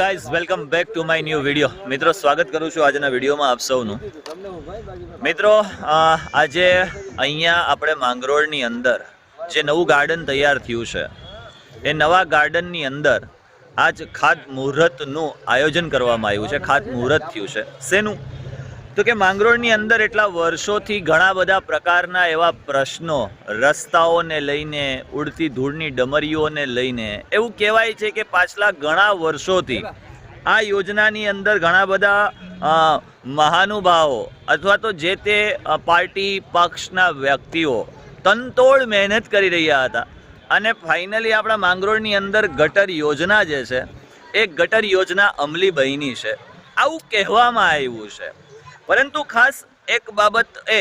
Guys welcome back to my new video મિત્રો, સ્વાગત કરું છું આજના વિડીયોમાં આપ સૌનું. મિત્રો આજે અહીંયા આપણે માંગરોળની અંદર જે નવું ગાર્ડન તૈયાર થયું છે, એ નવા ગાર્ડનની અંદર આજ ખાત મુહૂર્તનું આયોજન કરવામાં આવ્યું છે ખાત મુહૂર્ત થયું છે. શેનું? તો કે માંગરોળની અંદર એટલા વર્ષોથી ઘણા બધા પ્રકારના એવા પ્રશ્નો રસ્તાઓને લઈને, ઉડતી ધૂળની ડમરીઓને લઈને, એવું કહેવાય છે કે પાછલા ઘણા વર્ષોથી આ યોજનાની અંદર ઘણા બધા મહાનુભાવો અથવા તો જે તે પાર્ટી પક્ષના વ્યક્તિઓ તનતોડ મહેનત કરી રહ્યા હતા. અને ફાઇનલી આપણા માંગરોળની અંદર ગટર યોજના જે છે, એ ગટર યોજના અમલી બની છે. આવું કહેવામાં આવ્યું છે. પરંતુ ખાસ એક બાબત એ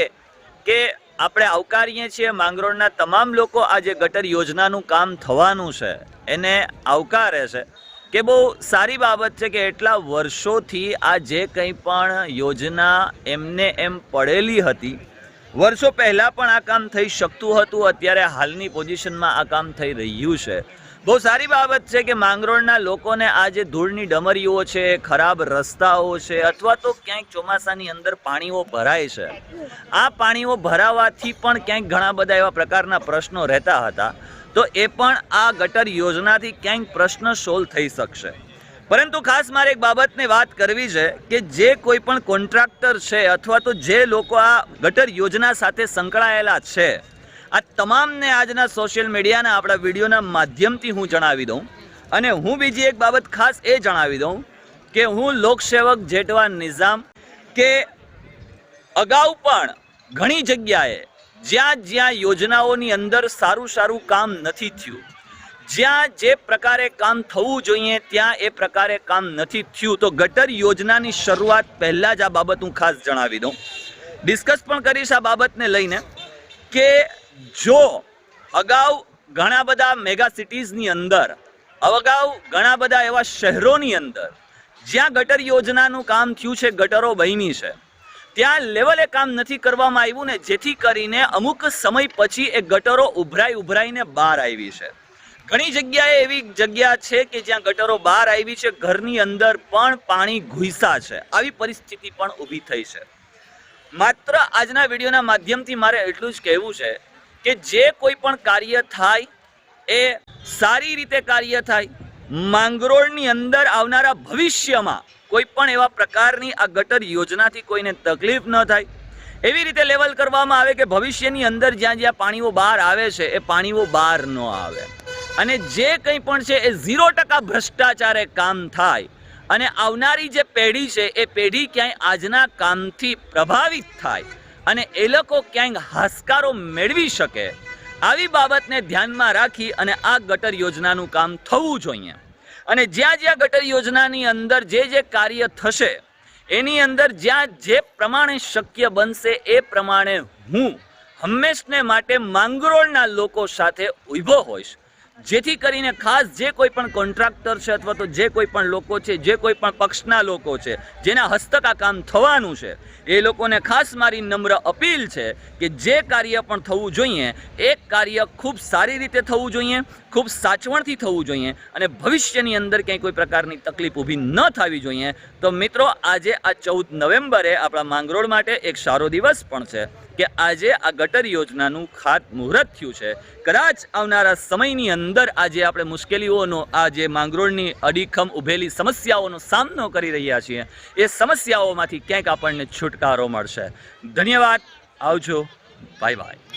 કે આપણે આવકારીએ છીએ માંગરોળના તમામ લોકો આ જે ગટર યોજનાનું કામ થવાનું છે, એને આવકારે છે કે બહુ સારી બાબત છે કે એટલા વર્ષોથી આ જે કંઈ પણ યોજના એમને એમ પડેલી હતી, વર્ષો પહેલાં પણ આ કામ થઈ શકતું હતું, અત્યારે હાલની પોઝિશનમાં આ કામ થઈ રહ્યું છે. બહુ સારી બાબત છે કે માંગરોળના લોકોને આ જે ધૂળની ડમરીઓ છે, ખરાબ રસ્તાઓ છે અથવા તો ક્યાંક ચોમાસાની અંદર પાણીઓ ભરાય છે, આ પાણીઓ ભરાવાથી પણ ક્યાંક ઘણા બધા એવા પ્રકારના પ્રશ્નો રહેતા હતા. તો એ પણ આ ગટર યોજનાથી ક્યાંક પ્રશ્ન સોલ્વ થઈ શકશે. પરંતુ ખાસ મારે એક બાબતને વાત કરવી છે કે જે કોઈ પણ કોન્ટ્રાક્ટર છે અથવા તો જે લોકો આ ગટર યોજના સાથે સંકળાયેલા છે આ તમામને આજના સોશિયલ મીડિયાના આપણા વિડીયોના માધ્યમથી હું જણાવી દઉં. અને હું બીજી એક બાબત ખાસ એ જણાવી દઉં કે હું લોકસેવક જેટવા નિઝામ કે અગાઉ પણ ઘણી જગ્યાએ જ્યાં જ્યાં યોજનાઓની અંદર સારું સારું કામ નથી થયું, જ્યાં જે પ્રકારે કામ થવું જોઈએ ત્યાં એ પ્રકારે કામ નથી થયું, તો ગટર યોજનાની શરૂઆત પહેલાં જ આ બાબત હું ખાસ જણાવી દઉં. ડિસ્કસ પણ કરીશ આ બાબતને લઈને કે જો અગાઉ ઘણા બધા મેગા સિટીઝની અંદર અગાઉ ઘણા બધા એવા શહેરોની અંદર, જ્યાં ગટર યોજનાનું કામ થયું છે, ગટરો બની છે, ત્યાં લેવલે કામ નથી કરવામાં આવ્યું ને જેથી કરીને અમુક સમય પછી એ ગટરો ઉભરાઈ ઉભરાઈને બહાર આવી છે. ઘણી જગ્યાએ એવી જગ્યા છે કે જ્યાં ગટરો બહાર આવી છે, ઘરની અંદર પણ પાણી ઘૂસા છે. આવી પરિસ્થિતિ પણ ઊભી થઈ છે. માત્ર આજના વિડીયોના માધ્યમથી મારે એટલું જ કહેવું છે કે જે કોઈ પણ કાર્ય થાય, એ સારી રીતે કાર્ય થાય, માંગરોળની અંદર આવનારા ભવિષ્યમાં કોઈ પણ એવા પ્રકારની આ ગટર યોજનાથી કોઈને તકલીફ ન થાય. એવી રીતે લેવલ કરવામાં આવે કે ભવિષ્યની અંદર જ્યાં જ્યાં પાણીઓ બહાર આવે છે, એ પાણીઓ બહાર ન આવે. અને જે કંઈ પણ છે, એ ઝીરો ટકા ભ્રષ્ટાચારે કામ થાય. અને આવનારી જે પેઢી છે, એ પેઢી ક્યાંય આજના કામથી પ્રભાવિત થાય. અને એ લોકો ક્યાંક હાશકારો મેળવી શકે. આવી બાબતને ધ્યાનમાં રાખી અને આ ગટર યોજનાનું કામ થવું જોઈએ. અને જ્યાં જ્યાં ગટર યોજનાની અંદર જે જે કાર્ય થશે, એની અંદર જ્યાં જે પ્રમાણે શક્ય બનશે એ પ્રમાણે હું હંમેશને માટે માંગરોળના લોકો સાથે ઊભો હોઈશ. જેથી કરીને ખાસ જે કોઈ પણ કોન્ટ્રાક્ટર છે અથવા તો જે કોઈ પણ લોકો છે, જે કોઈ પણ પક્ષના લોકો છે, જેના હસ્તક આ કામ થવાનું છે, એ લોકોને ખાસ મારી નમ્ર અપીલ છે કે જે કાર્ય પણ થવું જોઈએ એ કાર્ય ખૂબ સારી રીતે થવું જોઈએ, ખૂબ સાચવણથી થવું જોઈએ અને ભવિષ્યની અંદર ક્યાંય કોઈ પ્રકારની તકલીફ ઊભી ન થવી જોઈએ. તો મિત્રો, આજે આ ચૌદ નવેમ્બરે આપણા માંગરોળ માટે એક સારો દિવસ પણ છે કે આજે આ ગટર યોજનાનું ખાત મુહૂર્ત થયું છે. કદાચ આવનારા સમયની અંદર આજે આપણે મુશ્કેલીઓનો, આ જે માંગરોળની અડીખમ ઊભેલી સમસ્યાઓનો સામનો કરી રહ્યા છીએ, એ સમસ્યાઓમાંથી ક્યાંક આપણને છુટકારો મળશે. ધન્યવાદ. આવજો. Bye bye